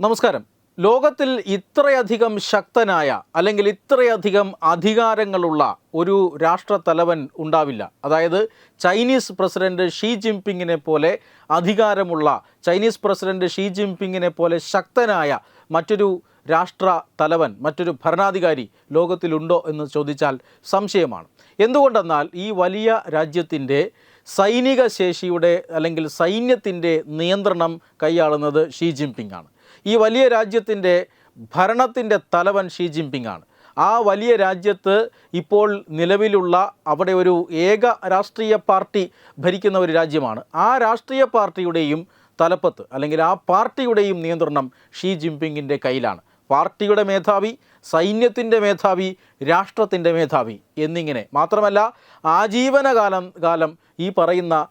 നമസ്കാരം. ലോകത്തിൽ ഇത്രയധികം ശക്തനായ അല്ലെങ്കിൽ ഇത്രയധികം അധികാരങ്ങളുള്ള ഒരു രാഷ്ട്രത്തലവൻ ഉണ്ടാവില്ല. അതായത് ചൈനീസ് പ്രസിഡന്റ് ഷീ ജിൻപിങ്ങിനെ പോലെ അധികാരമുള്ള ചൈനീസ് പ്രസിഡന്റ് ഷീ ജിൻപിങ്ങിനെ പോലെ ശക്തനായ മറ്റൊരു രാഷ്ട്ര തലവൻ മറ്റൊരു ഭരണാധികാരി ലോകത്തിലുണ്ടോ എന്ന് ചോദിച്ചാൽ സംശയമാണ്. എന്തുകൊണ്ടെന്നാൽ ഈ വലിയ രാജ്യത്തിന്റെ സൈനിക ശേഷിയുടെ അല്ലെങ്കിൽ സൈന്യത്തിന്റെ നിയന്ത്രണം കൈയാളുന്നത് ഷീ ജിൻപിങ് ആണ് ഈ വലിയ രാജ്യത്തിന്റെ ഭരണത്തിന്റെ തലവൻ ഷീ ജിൻപിങ് ആണ്. ആ വലിയ രാജ്യത്ത് ഇപ്പോൾ നിലവിലുള്ള അവിടെ ഒരു ഏക രാഷ്ട്രീയ പാർട്ടി ഭരിക്കുന്ന ഒരു രാജ്യമാണ്. ആ രാഷ്ട്രീയ പാർട്ടിയുടെയും തലപ്പത്ത് അല്ലെങ്കിൽ ആ പാർട്ടിയുടെയും നിയന്ത്രണം ഷീ ജിൻപിങ്ങിന്റെ കയ്യിലാണ്. പാർട്ടിയുടെ മേധാവി സൈന്യത്തിന്റെ മേധാവി രാഷ്ട്രത്തിന്റെ മേധാവി എന്നിങ്ങനെ. മാത്രമല്ല ആജീവനകാലം കാലം ഈ പറയുന്ന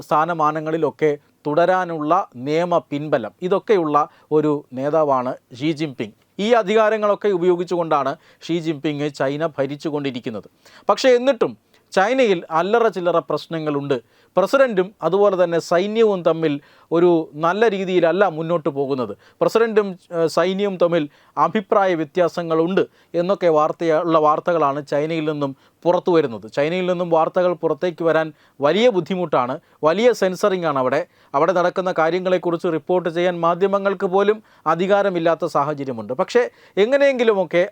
സ്ഥാനമാനങ്ങളിലൊക്കെ തുടരാനുള്ള നിയമ പിൻബലം. ഇതൊക്കെയുള്ള ഒരു നേതാവാണ് ഷീ ജിൻപിങ്. ഈ അധികാരങ്ങളൊക്കെ ഉപയോഗിച്ചുകൊണ്ടാണ് ഷീ ജിൻപിങ് ചൈന ഭരിച്ചുകൊണ്ടിരിക്കുന്നത്. പക്ഷേ എന്നിട്ടും ചൈനയിൽ അല്ലറ ചില്ലറ പ്രശ്നങ്ങളുണ്ട്. പ്രസിഡന്റും അതുപോലെ തന്നെ സൈന്യവും തമ്മിൽ ഒരു നല്ല രീതിയിലല്ല മുന്നോട്ട് പോകുന്നത്. പ്രസിഡന്റും സൈന്യവും തമ്മിൽ അഭിപ്രായ വ്യത്യാസങ്ങളുണ്ട് എന്നൊക്കെ വാർത്തയുള്ള വാർത്തകളാണ് ചൈനയിൽ നിന്നും പുറത്തു വരുന്നത്. ചൈനയിൽ നിന്നും വാർത്തകൾ പുറത്തേക്ക് വരാൻ വലിയ ബുദ്ധിമുട്ടാണ്. വലിയ സെൻസറിങ് ആണ് അവിടെ. അവിടെ നടക്കുന്ന കാര്യങ്ങളെക്കുറിച്ച് റിപ്പോർട്ട് ചെയ്യാൻ മാധ്യമങ്ങൾക്ക് പോലും അധികാരമില്ലാത്ത സാഹചര്യമുണ്ട്. പക്ഷേ എങ്ങനെയെങ്കിലുമൊക്കെ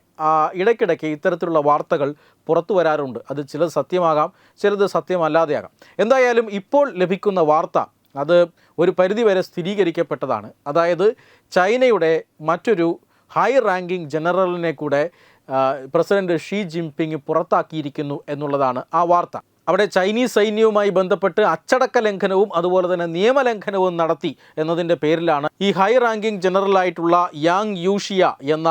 ഇടയ്ക്കിടയ്ക്ക് ഇത്തരത്തിലുള്ള വാർത്തകൾ പുറത്തു വരാറുണ്ട്. അത് ചിലത് സത്യമാകാം ചിലത് സത്യമല്ലാതെയാകാം. എന്തായാലും ഇപ്പോൾ ലഭിക്കുന്ന വാർത്ത അത് ഒരു പരിധിവരെ സ്ഥിരീകരിക്കപ്പെട്ടതാണ്. അതായത് ചൈനയുടെ മറ്റൊരു ഹൈ റാങ്കിങ് ജനറലിനെ കൂടെ പ്രസിഡന്റ് ഷീ ജിൻപിങ് പുറത്താക്കിയിരിക്കുന്നു എന്നുള്ളതാണ് ആ വാർത്ത. അവിടെ ചൈനീസ് സൈന്യവുമായി ബന്ധപ്പെട്ട് അച്ചടക്ക ലംഘനവും അതുപോലെ തന്നെ നിയമലംഘനവും നടത്തി എന്നതിന്റെ പേരിലാണ് ഈ ഹൈ റാങ്കിങ് ജനറലായിട്ടുള്ള യാങ് യൂഷിയ എന്ന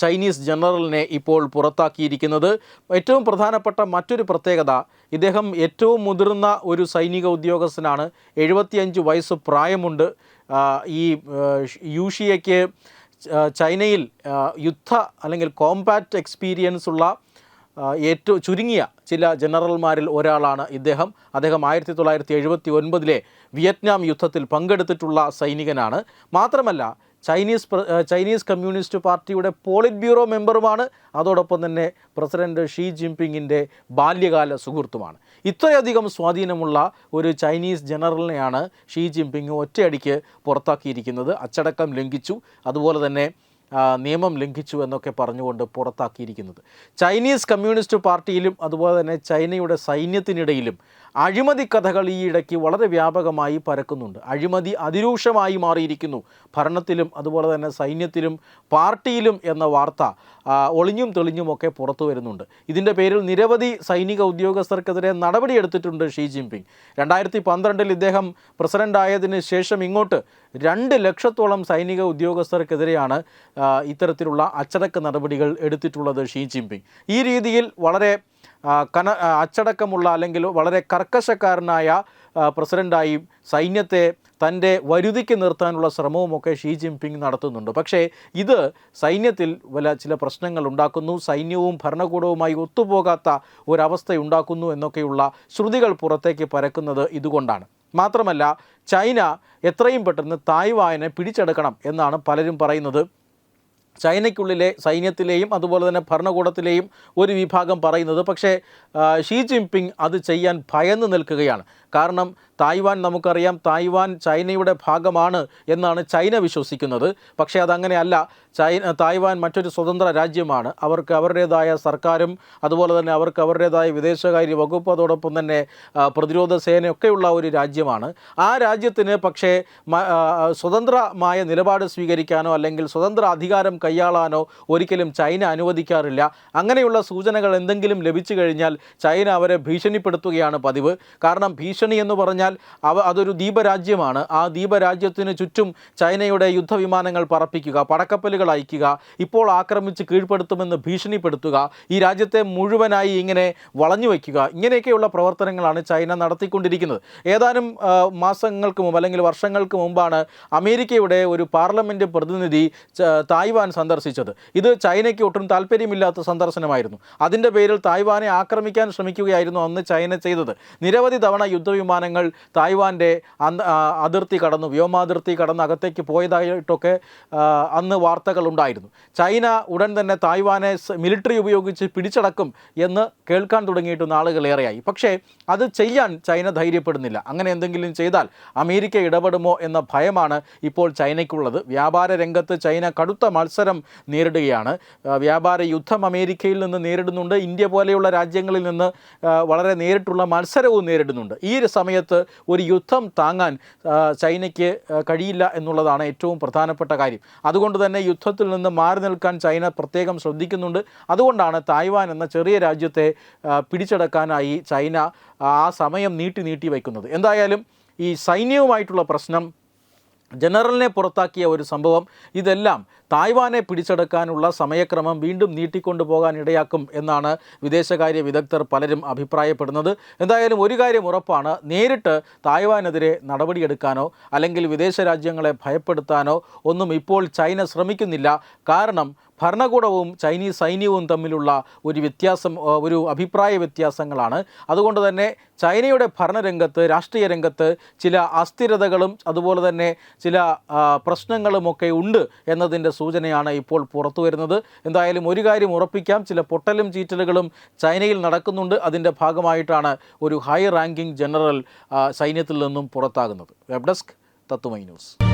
ചൈനീസ് ജനറലിനെ ഇപ്പോൾ പുറത്താക്കിയിരിക്കുന്നത്. ഏറ്റവും പ്രധാനപ്പെട്ട മറ്റൊരു പ്രത്യേകത ഇദ്ദേഹം ഏറ്റവും മുതിർന്ന ഒരു സൈനിക ഉദ്യോഗസ്ഥനാണ്. എഴുപത്തിയഞ്ച് വയസ്സ് പ്രായമുണ്ട്. ഈ യൂഷിയയ്ക്ക് ചൈനയിൽ യുദ്ധ അല്ലെങ്കിൽ കോമ്പാറ്റ് എക്സ്പീരിയൻസ് ഉള്ള ഏറ്റവും ചുരുങ്ങിയ ചില ജനറൽമാരിൽ ഒരാളാണ് ഇദ്ദേഹം. അദ്ദേഹം ആയിരത്തി തൊള്ളായിരത്തി എഴുപത്തി ഒൻപതിലെ വിയറ്റ്നാം യുദ്ധത്തിൽ പങ്കെടുത്തിട്ടുള്ള സൈനികനാണ്. മാത്രമല്ല ചൈനീസ് ചൈനീസ് കമ്മ്യൂണിസ്റ്റ് പാർട്ടിയുടെ പോളിറ്റ് ബ്യൂറോ മെമ്പറുമാണ്. അതോടൊപ്പം തന്നെ പ്രസിഡന്റ് ഷീ ജിൻപിങ്ങിന്റെ ബാല്യകാല സുഹൃത്തുമാണ്. ഇത്രയധികം സ്വാധീനമുള്ള ഒരു ചൈനീസ് ജനറലിനെയാണ് ഷീ ജിൻപിങ് ഒറ്റയടിക്ക് പുറത്താക്കിയിരിക്കുന്നത്. അച്ചടക്കം ലംഘിച്ചു. അതുപോലെ തന്നെ നിയമം ലംഘിച്ചു എന്നൊക്കെ പറഞ്ഞുകൊണ്ട് പുറത്താക്കിയിരിക്കുന്നത്. ചൈനീസ് കമ്മ്യൂണിസ്റ്റ് പാർട്ടിയിലും അതുപോലെ തന്നെ ചൈനയുടെ സൈന്യത്തിനിടയിലും അഴിമതി കഥകൾ ഈ ഇടയ്ക്ക് വളരെ വ്യാപകമായി പരക്കുന്നുണ്ട്. അഴിമതി അതിരൂക്ഷമായി മാറിയിരിക്കുന്നു. ഭരണത്തിലും അതുപോലെ തന്നെ സൈന്യത്തിലും പാർട്ടിയിലും എന്ന വാർത്ത ഒളിഞ്ഞും തെളിഞ്ഞുമൊക്കെ പുറത്തു വരുന്നുണ്ട്. ഇതിന്റെ പേരിൽ നിരവധി സൈനിക ഉദ്യോഗസ്ഥർക്കെതിരെ നടപടിയെടുത്തിട്ടുണ്ട് ഷീ ജിൻപിങ്. രണ്ടായിരത്തി പന്ത്രണ്ടിൽ ഇദ്ദേഹം പ്രസിഡന്റായതിനു ശേഷം ഇങ്ങോട്ട് രണ്ട് ലക്ഷത്തോളം സൈനിക ഉദ്യോഗസ്ഥർക്കെതിരെയാണ് ഇത്തരത്തിലുള്ള അച്ചടക്ക നടപടികൾ എടുത്തിട്ടുള്ളത് ഷീ ജിൻപിങ്. ഈ രീതിയിൽ വളരെ കന അച്ചടക്കമുള്ള അല്ലെങ്കിൽ വളരെ കർക്കശക്കാരനായ പ്രസിഡന്റായി സൈന്യത്തെ തന്റെ വരുതിക്ക് നിർത്താനുള്ള ശ്രമവുമൊക്കെ ഷീ ജിൻപിങ് നടത്തുന്നുണ്ട്. പക്ഷേ ഇത് സൈന്യത്തിൽ വല്ല ചില പ്രശ്നങ്ങൾ ഉണ്ടാക്കുന്നു സൈന്യവും ഭരണകൂടവുമായി ഒത്തുപോകാത്ത ഒരവസ്ഥ ഉണ്ടാക്കുന്നു എന്നൊക്കെയുള്ള ശ്രുതികൾ പുറത്തേക്ക് പരക്കുന്നത് ഇതുകൊണ്ടാണ്. മാത്രമല്ല ചൈന എത്രയും പെട്ടെന്ന് തായ്വാനെ പിടിച്ചെടുക്കണം എന്നാണ് പലരും പറയുന്നത്. ചൈനയ്ക്കുള്ളിലെ സൈന്യത്തിലെയും അതുപോലെ തന്നെ ഭരണകൂടത്തിലെയും ഒരു വിഭാഗം പറയുന്നത് പക്ഷേ ഷീ ജിൻപിങ് അത് ചെയ്യാൻ ഭയന്ന് നിൽക്കുകയാണ്. കാരണം തായ്വാൻ നമുക്കറിയാം തായ്വാൻ ചൈനയുടെ ഭാഗമാണ് എന്നാണ് ചൈന വിശ്വസിക്കുന്നത്. പക്ഷേ അതങ്ങനെയല്ല ചൈന തായ്വാൻ മറ്റൊരു സ്വതന്ത്ര രാജ്യമാണ്. അവർക്ക് അവരുടേതായ സർക്കാരും അതുപോലെ തന്നെ അവർക്ക് അവരുടേതായ വിദേശകാര്യ വകുപ്പ് അതോടൊപ്പം തന്നെ പ്രതിരോധ സേനയൊക്കെയുള്ള ഒരു രാജ്യമാണ്. ആ രാജ്യത്തിന് പക്ഷേ സ്വതന്ത്രമായ നിലപാട് സ്വീകരിക്കാനോ അല്ലെങ്കിൽ സ്വതന്ത്ര അധികാരം കൈയാളാനോ ഒരിക്കലും ചൈന അനുവദിക്കാറില്ല. അങ്ങനെയുള്ള സൂചനകൾ എന്തെങ്കിലും ലഭിച്ചു കഴിഞ്ഞാൽ ചൈന അവരെ ഭീഷണിപ്പെടുത്തുകയാണ് പതിവ്. കാരണം ഭീഷണി എന്ന് പറഞ്ഞാൽ അവ അതൊരു ദ്വീപരാജ്യമാണ്. ആ ദ്വീപരാജ്യത്തിന് ചുറ്റും ചൈനയുടെ യുദ്ധവിമാനങ്ങൾ പറപ്പിക്കുക പടക്കപ്പലുകൾ അയക്കുക ഇപ്പോൾ ആക്രമിച്ച് കീഴ്പ്പെടുത്തുമെന്ന് ഭീഷണിപ്പെടുത്തുക ഈ രാജ്യത്തെ മുഴുവനായി ഇങ്ങനെ വളഞ്ഞു വയ്ക്കുക ഇങ്ങനെയൊക്കെയുള്ള പ്രവർത്തനങ്ങളാണ് ചൈന നടത്തിക്കൊണ്ടിരിക്കുന്നത്. ഏതാനും മാസങ്ങൾക്ക് മുമ്പ് അല്ലെങ്കിൽ വർഷങ്ങൾക്ക് മുമ്പാണ് അമേരിക്കയുടെ ഒരു പാർലമെന്റ് പ്രതിനിധി തായ്വാൻ സന്ദർശിച്ചത്. ഇത് ചൈനയ്ക്ക് ഒട്ടും താല്പര്യമില്ലാത്ത സന്ദർശനമായിരുന്നു. അതിന്റെ പേരിൽ തായ്വാനെ ആക്രമിക്കാൻ ശ്രമിക്കുകയായിരുന്നു അന്ന് ചൈന ചെയ്തത്. നിരവധി തവണ യുദ്ധ യുദ്ധവിമാനങ്ങൾ തായ്വാന്റെ അതിർത്തി കടന്നു വ്യോമാതിർത്തി കടന്ന് അകത്തേക്ക് പോയതായിട്ടൊക്കെ അന്ന് വാർത്തകൾ ഉണ്ടായിരുന്നു. ചൈന ഉടൻ തന്നെ തായ്വാനെ മിലിറ്ററി ഉപയോഗിച്ച് പിടിച്ചടക്കും എന്ന് കേൾക്കാൻ തുടങ്ങിയിട്ട് നാളുകളേറെയായി പക്ഷേ അത് ചെയ്യാൻ ചൈന ധൈര്യപ്പെടുന്നില്ല. അങ്ങനെ എന്തെങ്കിലും ചെയ്താൽ അമേരിക്ക ഇടപെടുമോ എന്ന ഭയമാണ് ഇപ്പോൾ ചൈനയ്ക്കുള്ളത്. വ്യാപാര രംഗത്ത് ചൈന കടുത്ത മത്സരം നേരിടുകയാണ്. വ്യാപാര യുദ്ധം അമേരിക്കയിൽ നിന്ന് നേരിടുന്നുണ്ട്. ഇന്ത്യ പോലെയുള്ള രാജ്യങ്ങളിൽ നിന്ന് വളരെ നേരിട്ടുള്ള മത്സരവും നേരിടുന്നുണ്ട്. ഈ ഒരു സമയത്ത് ഒരു യുദ്ധം താങ്ങാൻ ചൈനയ്ക്ക് കഴിയില്ല എന്നുള്ളതാണ് ഏറ്റവും പ്രധാനപ്പെട്ട കാര്യം. അതുകൊണ്ട് തന്നെ യുദ്ധത്തിൽ നിന്ന് മാറി നിൽക്കാൻ ചൈന പ്രത്യേകം ശ്രദ്ധിക്കുന്നുണ്ട്. അതുകൊണ്ടാണ് തായ്വാൻ എന്ന ചെറിയ രാജ്യത്തെ പിടിച്ചെടുക്കാനായി ചൈന ആ സമയം നീട്ടി നീട്ടി വയ്ക്കുന്നത്. എന്തായാലും ഈ സൈന്യവുമായിട്ടുള്ള പ്രശ്നം ജനറലിനെ പുറത്താക്കിയ ഒരു സംഭവം ഇതെല്ലാം തായ്വാനെ പിടിച്ചെടുക്കാനുള്ള സമയക്രമം വീണ്ടും നീട്ടിക്കൊണ്ടു പോകാൻ ഇടയാക്കും എന്നാണ് വിദേശകാര്യ വിദഗ്ധർ പലരും അഭിപ്രായപ്പെടുന്നത്. എന്തായാലും ഒരു കാര്യം ഉറപ്പാണ് നേരിട്ട് തായ്വാനെതിരെ നടപടിയെടുക്കാനോ അല്ലെങ്കിൽ വിദേശ രാജ്യങ്ങളെ ഭയപ്പെടുത്താനോ ഒന്നും ഇപ്പോൾ ചൈന ശ്രമിക്കുന്നില്ല. കാരണം ഭരണകൂടവും ചൈനീസ് സൈന്യവും തമ്മിലുള്ള ഒരു വ്യത്യാസം ഒരു അഭിപ്രായ വ്യത്യാസങ്ങളാണ്. അതുകൊണ്ട് തന്നെ ചൈനയുടെ ഭരണരംഗത്ത് രാഷ്ട്രീയ രംഗത്ത് ചില അസ്ഥിരതകളും അതുപോലെ തന്നെ ചില പ്രശ്നങ്ങളുമൊക്കെ ഉണ്ട് എന്നതിന്റെ സൂചനയാണ് ഇപ്പോൾ പുറത്തു വരുന്നത്. എന്തായാലും ഒരു കാര്യം ഉറപ്പിക്കാം ചില പൊട്ടലും ചീറ്റലുകളും ചൈനയിൽ നടക്കുന്നുണ്ട്. അതിന്റെ ഭാഗമായിട്ടാണ് ഒരു ഹൈ റാങ്കിംഗ് ജനറൽ സൈന്യത്തിൽ നിന്നും പുറത്താകുന്നത്. വെബ് ഡെസ്ക് തത്തുമൈ ന്യൂസ്